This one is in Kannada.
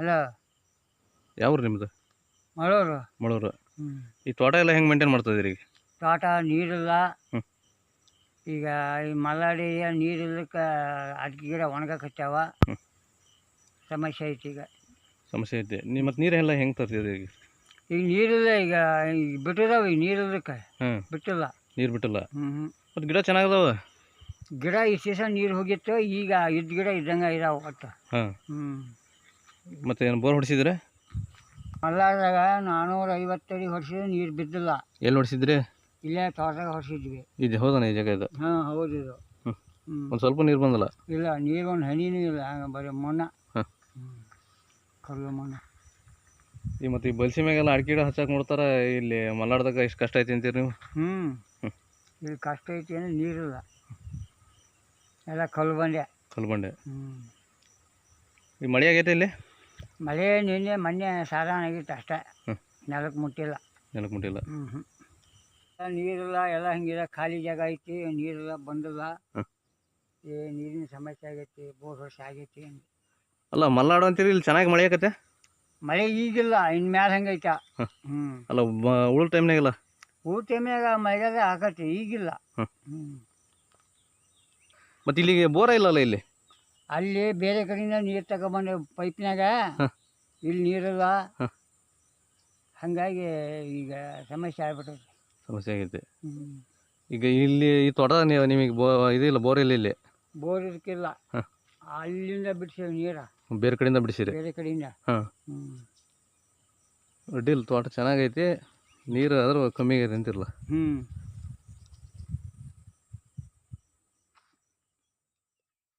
ಅಲ್ಲ ಯಾವ್ರು ನಿಮ್ದು? ಮಳೂರು. ಮಳೂರು. ಹ್ಞೂ ಈ ತೋಟ ಎಲ್ಲ ಹೆಂಗೆ ಮೇಂಟೈನ್ ಮಾಡ್ತಾ ಇದೀರಿ ಈಗ? ತೋಟ ನೀರಿಲ್ಲ. ಹ್ಮ್. ಈಗ ಈ ಮಲ್ಲಾಡಿ ನೀರಿಲ್ಲಕ್ಕೆ ಅಡಿಕೆ ಗಿಡ ಒಣಗಕತ್ತಾವ. ಹ್ಮ್. ಸಮಸ್ಯೆ ಐತಿ ಈಗ. ಸಮಸ್ಯೆ ಐತೆ. ನೀವು ಮತ್ತು ನೀರೆಲ್ಲ ಹೆಂಗೆ ತರ್ತಿದ್ರಿ ಈಗ? ಈಗ ನೀರಿಲ್ಲ ಈಗ. ಈಗ ಬಿಟ್ಟಿದಾವ ಈಗ ನೀರಿಲ್ಲಕ್ಕೆ. ಹಾಂ ಬಿಟ್ಟಿಲ್ಲ. ನೀರು ಬಿಟ್ಟಿಲ್ಲ. ಹ್ಞೂ ಮತ್ತು ಗಿಡ ಚೆನ್ನಾಗದಾವ? ಗಿಡ ಇಷ್ಟು ದಿವಸ ನೀರು ಹೋಗಿತ್ತು. ಈಗ ಇದ್ದ ಗಿಡ ಇದ್ದಂಗೆ ಇದಾವ ಒಟ್ಟು. ಹಾಂ. ಹ್ಞೂ ಮತ್ತು ಏನು ಬೋರ್ ಹೊಡಿಸಿದ್ರೆ? ಅಲ್ಲಾದಾಗ ನಾನ್ನೂರ ಅಡಿ ಹೊಡೆಸಿದ್ರೆ ನೀರು ಬಿದ್ದಿಲ್ಲ. ಎಲ್ಲಿ ಹೊಡಿಸಿದ್ರಿ? ಇಲ್ಲೇ ತೋಟದಾಗ ಹೊಡೆಸಿದ್ವಿ. ಇದು ಹೌದಾ ಈ ಜಾಗ ಇದು? ಹಾಂ ಹೌದು ಇದು. ಒಂದು ಸ್ವಲ್ಪ ನೀರು ಬಂದಲ್ಲ? ಇಲ್ಲ ನೀರು ಒಂದು ಹನಿನೂ ಇಲ್ಲ ಹಂಗೆ ಬರೀ ಮೊನ್ನೆ ಹಾಂ. ಕಲ್ಲು ಮಣ್ಣು ಈ ಮತ್ತು ಈ ಬಲ್ಸಿ ಮ್ಯಾಗೆಲ್ಲ ಅಡಿಕೆ ಗಿಡ ಹಚ್ಚಕ್ಕೆ ನೋಡ್ತಾರೆ ಇಲ್ಲಿ ಮಲ್ನಾಡ್ದಾಗ ಇಷ್ಟು ಕಷ್ಟ ಐತಿ ಅಂತೀರಿ ನೀವು? ಹ್ಞೂ. ಇಲ್ಲಿ ಕಷ್ಟ ಐತಿ ಅಂದರೆ ನೀರಿಲ್ಲ. ಎಲ್ಲ ಕಲ್ಲು ಬಂಡೆ. ಕಲ್ಲು ಬಂಡೆ. ಹ್ಞೂ ಈ ಮಳೆ ಆಗೈತೆ ಇಲ್ಲಿ? ಮಳೆ ನಿನ್ನೆ ಮೊನ್ನೆ ಸಾಧಾರಣ ಆಗಿತ್ತು ಅಷ್ಟೇ. ನೆಲಕ್ಕೆ ಮುಟ್ಟಿಲ್ಲ. ನೆಲಕ್ಕೆ ಮುಟ್ಟಿಲ್ಲ. ಹ್ಞೂ ಹ್ಞೂ ನೀರಿಲ್ಲ ಎಲ್ಲ ಹಿಂಗಿದೆ. ಖಾಲಿ ಜಾಗ ಐತಿ ನೀರಿಲ್ಲ ಬಂದಿಲ್ಲ. ಏ ನೀರಿನ ಸಮಸ್ಯೆ ಆಗೈತಿ ಬೋರ್ ವರ್ಷ ಆಗೈತಿ. ಅಲ್ಲ ಮಲ್ನಾಡು ಅಂತೀರಿ ಇಲ್ಲಿ ಚೆನ್ನಾಗಿ ಮಳೆ ಆಗತ್ತೆ? ಮಳೆ ಈಗಿಲ್ಲ ಇನ್ನು ಮ್ಯಾಲೆ ಹಂಗೈತ. ಹ್ಮ್. ಹ್ಞೂ ಅಲ್ಲ ಉಳ್ ಉಳು ಟೈಮ್ನಾಗೆಲ್ಲ? ಊಟ ಟೈಮ್ನಾಗ ಮಳೆಗಾಲ ಆಗತ್ತೆ ಈಗಿಲ್ಲ. ಹ್ಞೂ ಮತ್ತು ಇಲ್ಲಿಗೆ ಬೋರ ಇಲ್ಲಲ್ಲ ಇಲ್ಲಿ? ಅಲ್ಲಿ ಬೇರೆ ಕಡೆಯಿಂದ ನೀರು ತಗೊಬಂದು ಪೈಪ್ನಾಗ. ಇಲ್ಲಿ ನೀರಿಲ್ಲ ಹಂಗಾಗಿ ಈಗ ಸಮಸ್ಯೆ ಆಗ್ಬಿಟ್ಟೈತಿ. ಸಮಸ್ಯೆ ಆಗೈತೆ ಹ್ಞೂ ಈಗ ಇಲ್ಲಿ ಈ ತೋಟ ನೀವು ನಿಮಗೆ ಬೋ ಇದಿಲ್ಲ ಬೋರ್ ಇಲ್ಲ ಇಲ್ಲಿ? ಬೋರ್ ಇದಕ್ಕಿಲ್ಲ ಹಾಂ. ಅಲ್ಲಿಂದ ಬಿಡ್ಸಿ ನೀರು. ಬೇರೆ ಕಡೆಯಿಂದ ಬಿಡಿಸಿರಿ? ಬೇರೆ ಕಡೆಯಿಂದ. ಹಾಂ. ಹ್ಞೂ ಅಡ್ಡಿಲ್ಲ ತೋಟ ಚೆನ್ನಾಗೈತಿ ನೀರು ಆದರೂ ಕಮ್ಮಿ ಆಗೈತೆ ಅಂತಿರಲ್ಲ? ಹ್ಞೂ